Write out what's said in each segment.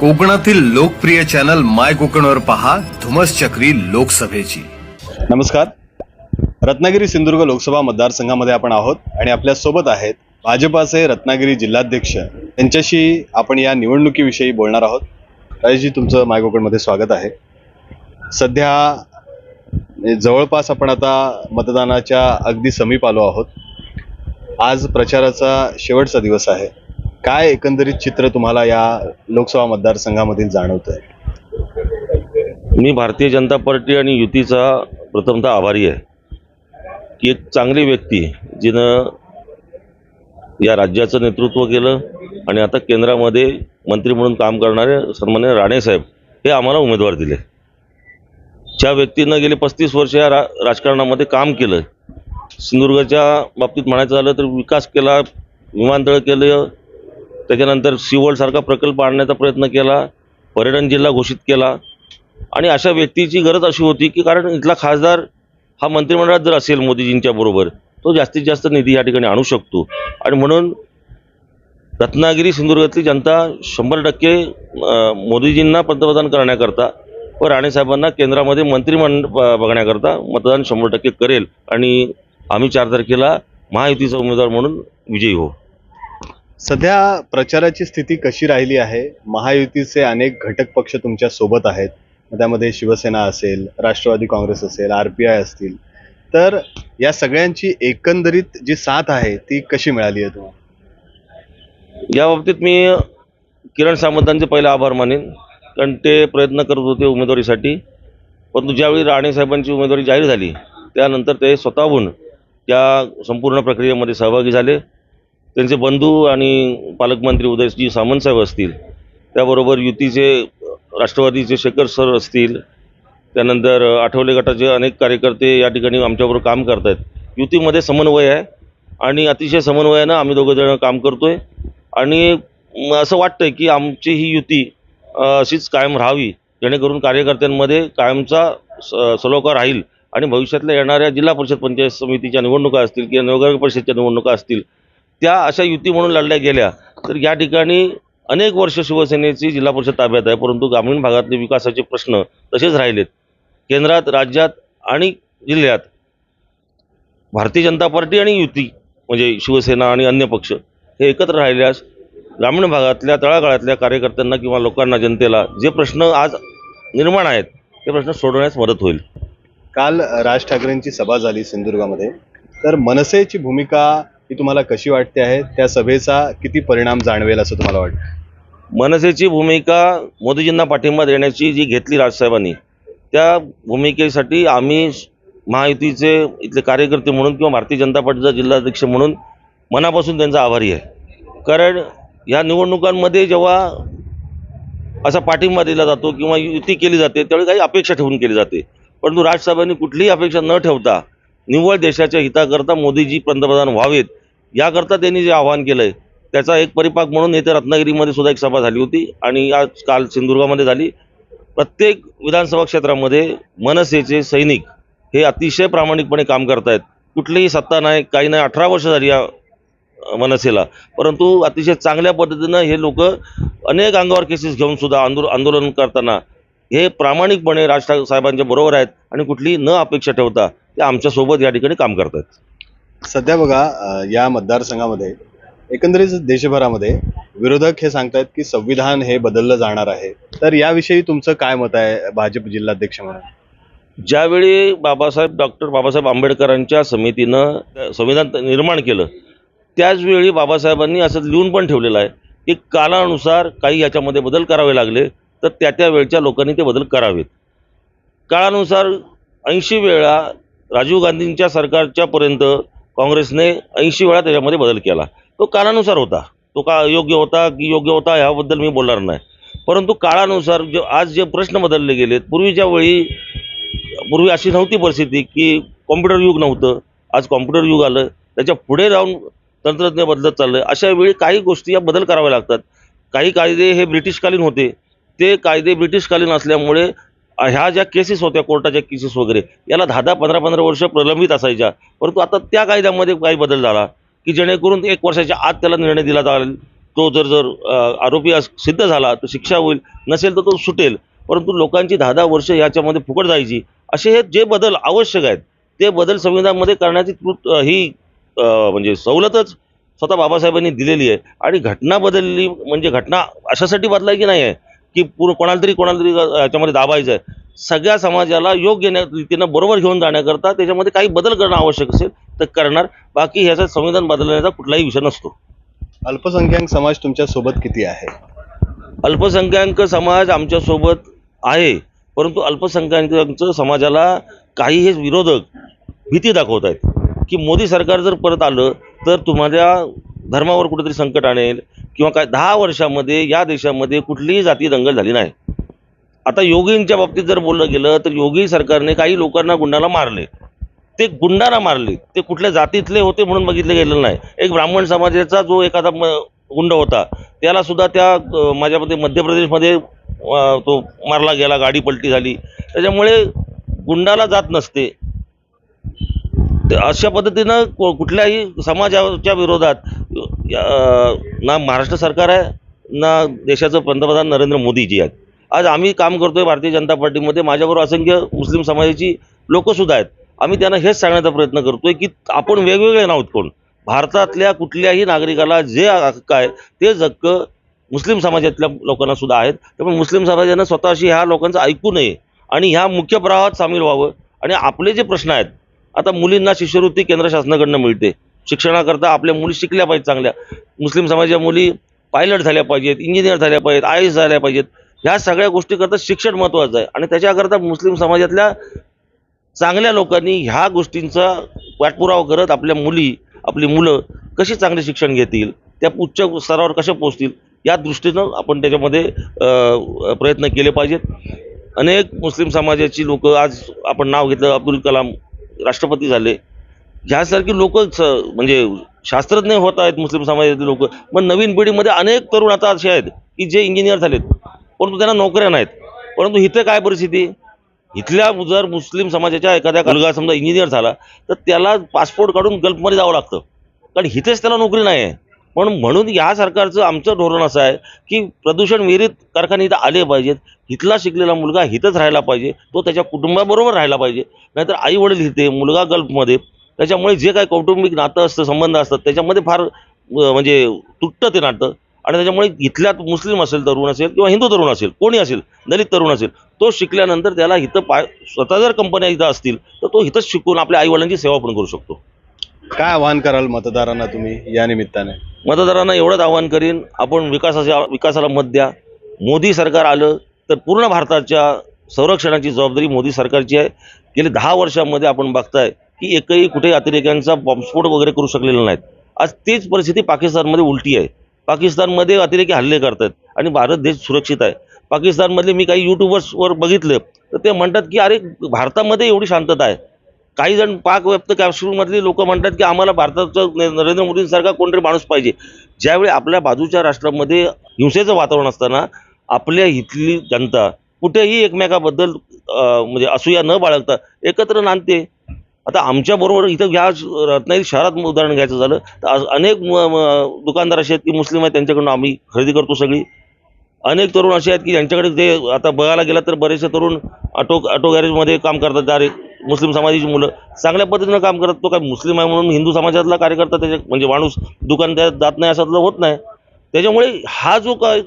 कोकणातील लोकप्रिय चॅनल माय कोकणवर पहा धुमस चक्री लोकसभेची. नमस्कार. रत्नागिरी सिंधुदुर्ग लोकसभा मतदारसंघामध्ये आपण आहोत आणि आपल्यासोबत आहेत भाजपाचे रत्नागिरी जिल्हाध्यक्ष. यांच्याशी आपण या निवडणुकीविषयी बोलणार आहोत. राजेशजी तुमचं मायकोकणमध्ये स्वागत आहे. सध्या म्हणजे जवळपास आपण आता मतदानाच्या अगदी समीप आलो आहोत. आज प्रचाराचा शेवटचा दिवस आहे. काय एकंदरीत चित्र तुम्हाला या लोकसभा मतदारसंघामधील जाणवत आहे मी भारतीय जनता पार्टी आणि युतीचा प्रथमतः आभारी आहे की एक चांगली व्यक्ती जिनं या राज्याचं नेतृत्व केलं आणि आता केंद्रामध्ये मंत्री म्हणून काम करणारे सन्मान्य राणेसाहेब हे आम्हाला उमेदवार दिले. ज्या व्यक्तीनं गेले पस्तीस वर्ष या रा राजकारणामध्ये काम केलं सिंधुदुर्गाच्या बाबतीत म्हणायचं झालं तर विकास केला विमानतळ केलं त्याच्यानंतर सिवळसारखा प्रकल्प आणण्याचा प्रयत्न केला पर्यटन जिल्हा घोषित केला. आणि अशा व्यक्तीची गरज अशी होती की कारण इथला खासदार हा मंत्रिमंडळात जर असेल मोदीजींच्या बरोबर तो जास्तीत जास्त निधी या ठिकाणी आणू शकतो. आणि म्हणून रत्नागिरी सिंधुदुर्गातली जनता शंभर टक्के मोदीजींना पंतप्रधान करण्याकरता व राणेसाहेबांना केंद्रामध्ये मंत्रिमंड बघण्याकरता मतदान शंभर टक्के करेल. आणि आम्ही चार तारखेला महायुतीचा उमेदवार म्हणून विजयी होऊ. सध्या प्रचाराची स्थिती कशी राहिली आहे? महायुतीचे अनेक घटक पक्ष तुमच्यासोबत आहेत. त्यामध्ये शिवसेना असेल राष्ट्रवादी काँग्रेस असेल आर पी आय असतील. तर या सगळ्यांची एकंदरीत जी साथ आहे ती कशी मिळाली आहे तुम्हाला? या बाबतीत मी किरण सामंतांचे पहिले आभार मानेन. कारण ते प्रयत्न करत होते उमेदवारीसाठी. परंतु ज्यावेळी राणे साहेबांची उमेदवारी जाहीर झाली त्यानंतर ते स्वतःहून त्या संपूर्ण प्रक्रियेमध्ये सहभागी झाले. त्यांचे बंधू आणि पालकमंत्री उदयजी सामंत साहेब असतील त्याबरोबर युतीचे राष्ट्रवादीचे शेखर सर असतील त्यानंतर आठवले गटाचे अनेक कार्यकर्ते या ठिकाणी आमच्याबरोबर काम करत आहेत युतीमध्ये समन्वय आहे आणि अतिशय समन्वयानं आम्ही दोघंजणं काम करतो आहे आणि असं वाटतं आहे की आमची ही युती अशीच कायम राहावी जेणेकरून कार्यकर्त्यांमध्ये कायमचा स- सलोखा राहील आणि भविष्यातल्या येणाऱ्या जिल्हा परिषद पंचायत समितीच्या निवडणुका असतील किंवा नगर परिषदच्या निवडणुका असतील त्या अशा युती म्हणून लढल्या गेल्या तर या ठिकाणी अनेक वर्ष शिवसेनेची जिल्हा परिषद ताब्यात आहे परंतु ग्रामीण भागातले विकासाचे प्रश्न तसेच राहिलेत. केंद्रात राज्यात आणि जिल्ह्यात भारतीय जनता पार्टी आणि युती म्हणजे शिवसेना आणि अन्य पक्ष हे एकत्र राहिल्यास ग्रामीण भागातल्या तळागाळातल्या कार्यकर्त्यांना किंवा लोकांना जनतेला जे प्रश्न आज निर्माण आहेत ते प्रश्न सोडवण्यास मदत होईल. काल राज ठाकरेंची सभा झाली सिंधुदुर्गामध्ये. तर मनसेची भूमिका ही तुम्हाला कशी वाटते आहे? त्या सभेचा किती परिणाम जाणवेल असं तुम्हाला वाटतं? मनसेची भूमिका मोदीजींना पाठिंबा देण्याची जी घेतली राजसाहेबांनी त्या भूमिकेसाठी आम्ही महायुतीचे इथले कार्यकर्ते म्हणून किंवा भारतीय जनता पार्टीचा जिल्हाध्यक्ष म्हणून मनापासून त्यांचा आभारी आहे. कारण या निवडणुकांमध्ये जेव्हा असा पाठिंबा दिला जातो किंवा युती केली जाते त्यावेळी काही अपेक्षा ठेवून केली जाते. परंतु राजसाहेबांनी कुठलीही अपेक्षा न ठेवता निव्वळ देशाच्या हिताकरता मोदीजी पंतप्रधान व्हावेत याकरता त्यांनी जे आवाहन केलं आहे त्याचा एक परिपाक म्हणून येथे रत्नागिरीमध्ये सुद्धा एक सभा झाली होती आणि आज काल सिंधुदुर्गामध्ये झाली. प्रत्येक विधानसभा क्षेत्रामध्ये मनसेचे सैनिक हे अतिशय प्रामाणिकपणे काम करतायत. कुठलीही सत्ता नाही काही नाही अठरा वर्ष झाली या मनसेला. परंतु अतिशय चांगल्या पद्धतीनं हे लोक अनेक अंगावर केसेस घेऊन सुद्धा आंदोल आंदोलन करताना हे प्रामाणिकपणे राज ठाकरे साहेबांच्या बरोबर आहेत आणि कुठलीही न अपेक्षा ठेवता ते आमच्यासोबत या ठिकाणी काम करतात सध्या बघा या मतदारसंघामध्ये एकंदरीत देशभरामध्ये विरोधक हे सांगतायत की संविधान हे बदललं जाणार आहे. तर याविषयी तुमचं काय मत आहे भाजप जिल्हाध्यक्ष म्हणून? ज्यावेळी बाबासाहेब डॉक्टर बाबासाहेब आंबेडकरांच्या समितीनं संविधान निर्माण केलं त्याचवेळी बाबासाहेबांनी असं लिहून पण ठेवलेलं आहे की कालानुसार काही याच्यामध्ये बदल करावे लागले तर त्या त्या वेळच्या लोकांनी ते बदल करावेत. काळानुसार ऐंशी वेळा राजीव गांधींच्या सरकारच्यापर्यंत काँग्रेसने ऐंशी वेळा त्याच्यामध्ये बदल केला. तो काळानुसार होता. तो का योग्य होता की योग्य होता ह्याबद्दल मी बोलणार नाही. परंतु काळानुसार जे आज जे प्रश्न बदलले गेलेत पूर्वीच्या वेळी पूर्वी अशी नव्हती परिस्थिती की कॉम्प्युटर युग नव्हतं. आज कॉम्प्युटर युग आलं. त्याच्या पुढे राहून तंत्रज्ञ बदलत चाललं अशा वेळी काही गोष्टी या बदल कराव्या लागतात. काही कायदे हे ब्रिटिशकालीन होते. ते कायदे ब्रिटिशकालीन असल्यामुळे ह्या ज्या केसेस होत्या कोर्टाच्या केसेस वगैरे याला दहा दहा पंधरा पंधरा वर्ष प्रलंबित असायच्या. परंतु आता त्या कायद्यामध्ये काही बदल झाला की जेणेकरून एक वर्षाच्या आत त्याला निर्णय दिला जाईल. तो जर जर आरोपी अस- सिद्ध झाला तर शिक्षा होईल नसेल तर तो सुटेल. परंतु लोकांची दहा दहा वर्ष याच्यामध्ये फुकट जायची. असे हे जे बदल आवश्यक आहेत ते बदल संविधानामध्ये करण्याची ही म्हणजे सवलतच स्वतः बाबासाहेबांनी दिलेली आहे. आणि घटना बदलली म्हणजे घटना अशासाठी बदलायची नाही आहे. की पूर्ण कोणाला तरी कोणाला तरी याच्यामध्ये दाबायचं आहे सगळ्या समाजाला योग्य रीतीनं बरोबर घेऊन जाण्याकरता त्याच्यामध्ये काही बदल करणं आवश्यक असेल तर करणार. बाकी ह्याचा संविधान बदलण्याचा कुठलाही विषय नसतो. अल्पसंख्याक समाज तुमच्यासोबत किती आहे? अल्पसंख्याक समाज आमच्यासोबत आहे परंतु अल्पसंख्याकांचं समाजाला काही हे विरोधक भीती दाखवत आहेत. की मोदी सरकार जर परत आलं तर तुम्हाला धर्मावर कुठेतरी संकट आणेल किंवा काय दहा वर्षामध्ये या देशामध्ये कुठलीही जाती दंगल झाली नाही. आता योगींच्या बाबतीत जर बोललं गेलं तर योगी सरकारने काही लोकांना गुंडाला मारले. ते गुंडाला मारले. ते कुठल्या जातीतले होते म्हणून बघितले गेलेलं नाही. एक ब्राह्मण समाजाचा जो एखादा म- गुंड होता त्याला सुद्धा त्या माझ्यामध्ये मध्य प्रदेशमध्ये तो मारला गेला गाडी पलटी झाली. त्याच्यामुळे गुंडाला जात नसते. अशा पद्धतीनं कुठल्याही समाजाच्या विरोधात ना महाराष्ट्र सरकार आहे ना देशाचं पंतप्रधान नरेंद्र मोदीजी आहेत. आज आम्ही काम करतोय भारतीय जनता पार्टीमध्ये माझ्याबरोबर असंख्य मुस्लिम समाजाची लोकंसुद्धा आहेत. आम्ही त्यांना हेच सांगण्याचा प्रयत्न करतोय की आपण वेगवेगळे नाहीत कोण? भारतातल्या कुठल्याही नागरिकाला जे हक्क आहे तेच हक्क मुस्लिम समाजातल्या लोकांना सुद्धा आहेत. त्यामुळे मुस्लिम समाजानं स्वतःशी ह्या लोकांचं ऐकू नये आणि ह्या मुख्य प्रवाहात सामील व्हावं. आणि आपले जे प्रश्न आहेत आता मुलींना शिष्यवृत्ती केंद्र शासनाकडनं मिळते. शिक्षणाकरता आपल्या मुली शिकल्या पाहिजेत चांगल्या. मुस्लिम समाजाच्या मुली पायलट झाल्या पाहिजेत इंजिनियर झाल्या पाहिजेत आय एस झाल्या पाहिजेत. ह्या सगळ्या गोष्टीकरता शिक्षण महत्त्वाचं आहे. आणि त्याच्याकरता मुस्लिम समाजातल्या चांगल्या लोकांनी ह्या गोष्टींचा पाठपुरावा करत आपल्या मुली आपली मुलं कशी चांगले शिक्षण घेतील त्या उच्च स्तरावर कशा पोहोचतील या दृष्टीनं आपण त्याच्यामध्ये प्रयत्न केले पाहिजेत. अनेक मुस्लिम समाजाची लोक आज आपण नाव घेतलं अब्दुल कलाम राष्ट्रपती झाले. ह्यासारखी लोक म्हणजे शास्त्रज्ञ होत आहेत मुस्लिम समाजातील लोक. पण नवीन पिढीमध्ये अनेक तरुण आता असे आहेत की जे इंजिनियर झालेत. परंतु त्यांना नोकऱ्या नाहीत. परंतु इथं काय परिस्थिती? इथल्या जर मुस्लिम समाजाच्या एखाद्या मुलगा समजा इंजिनियर झाला तर त्याला पासपोर्ट काढून गल्फमध्ये जावं लागतं. कारण इथेच त्याला नोकरी नाही आहे पण म्हणून या सरकारचं आमचं धोरण असं आहे की प्रदूषण विहिरीत कारखाने इथं आले पाहिजेत इथला शिकलेला मुलगा इथंच राहायला पाहिजे तो त्याच्या कुटुंबाबरोबर राहायला पाहिजे नाहीतर आई वडील इथे मुलगा गल्फमध्ये त्याच्यामुळे जे काही कौटुंबिक नातं असतं संबंध असतात त्याच्यामध्ये फार म्हणजे तुटतं ते नातं. आणि त्याच्यामुळे इथल्यात मुस्लिम असेल तरुण असेल किंवा हिंदू तरुण असेल कोणी असेल दलित तरुण असेल तो शिकल्यानंतर त्याला इथं पाय स्वतः जर कंपन्या इथं असतील तर तो इथंच शिकून आपल्या आईवडिलांची सेवा पण करू शकतो. काय आवाहन कराल मतदारांना तुम्ही या निमित्ताने? मतदारांना एवढंच आवाहन करीन आपण विकासाच्या विकासाला मत द्या. मोदी सरकार आलं तर पूर्ण भारताच्या संरक्षणाची जबाबदारी मोदी सरकारची आहे. गेली दहा वर्षामध्ये आपण बघताय की एकही कुठे अतिरेक्यांचा बॉम्बस्फोट वगैरे करू शकलेला नाहीत. आज तीच परिस्थिती पाकिस्तानमध्ये उलटी आहे. पाकिस्तानमध्ये अतिरेकी हल्ले करतात आणि भारत देश सुरक्षित आहे. पाकिस्तानमधले मी काही यूट्यूबर्सवर बघितलं तर ते म्हणतात की अरे भारतामध्ये एवढी शांतता आहे. काही जण पाक व्यक्त काश्मीरमधली लोक म्हणतात की आम्हाला भारताचं नरेंद्र मोदींसारखा कोणतरी माणूस पाहिजे. ज्यावेळी आपल्या बाजूच्या राष्ट्रामध्ये हिंसेचं वातावरण असताना आपल्या इथली जनता कुठेही एकमेकाबद्दल म्हणजे असूया न बाळगता एकत्र नांदते. आता आमच्याबरोबर इथं ह्या रत्नागिरी शहरात उदाहरण घ्यायचं झालं तर अनेक दुकानदार असे आहेत की मुस्लिम आहेत त्यांच्याकडून आम्ही खरेदी करतो सगळी. अनेक तरुण असे आहेत की ज्यांच्याकडे ते आता बघायला गेलं तर बरेचसे तरुण ऑटो ऑटो गॅरेजमध्ये काम करतात डायरेक्ट. मुस्लिम समाजाची मुलं चांगल्या पद्धतीनं काम करत तो काय मुस्लिम आहे म्हणून हिंदू समाजातला कार्यकर्ता त्याच्या म्हणजे माणूस दुकान त्यात जात नाही असं होत नाही. त्याच्यामुळे हा जो काय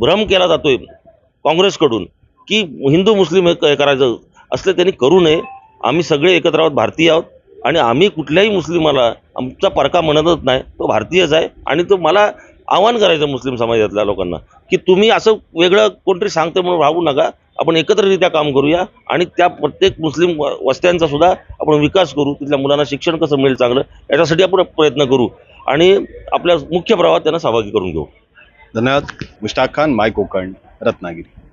भ्रम केला जातोय काँग्रेसकडून की हिंदू मुस्लिम हे करायचं असलं त्यांनी करू नये. आम्ही सगळे एकत्र आहोत भारतीय आहोत. आणि आम्ही कुठल्याही मुस्लिमाला आमचा परका म्हणतच नाही. तो भारतीयच आहे आणि तो मला आव्हान करायचं मुस्लिम समाजातल्या लोकांना की तुम्ही असं वेगळं कोणतरी सांगते म्हणून राहू नका. आपण एकत्ररित्या काम करूया आणि त्या प्रत्येक मुस्लिम वस्त्यांचा सुद्धा आपण विकास करू तिथल्या मुलांना शिक्षण कसं मिळेल चांगलं याच्यासाठी आपण प्रयत्न करू आणि आपल्या मुख्य प्रवाहात त्यांना सहभागी करून घेऊ. धन्यवाद. मुश्ताक खान माय कोकण रत्नागिरी.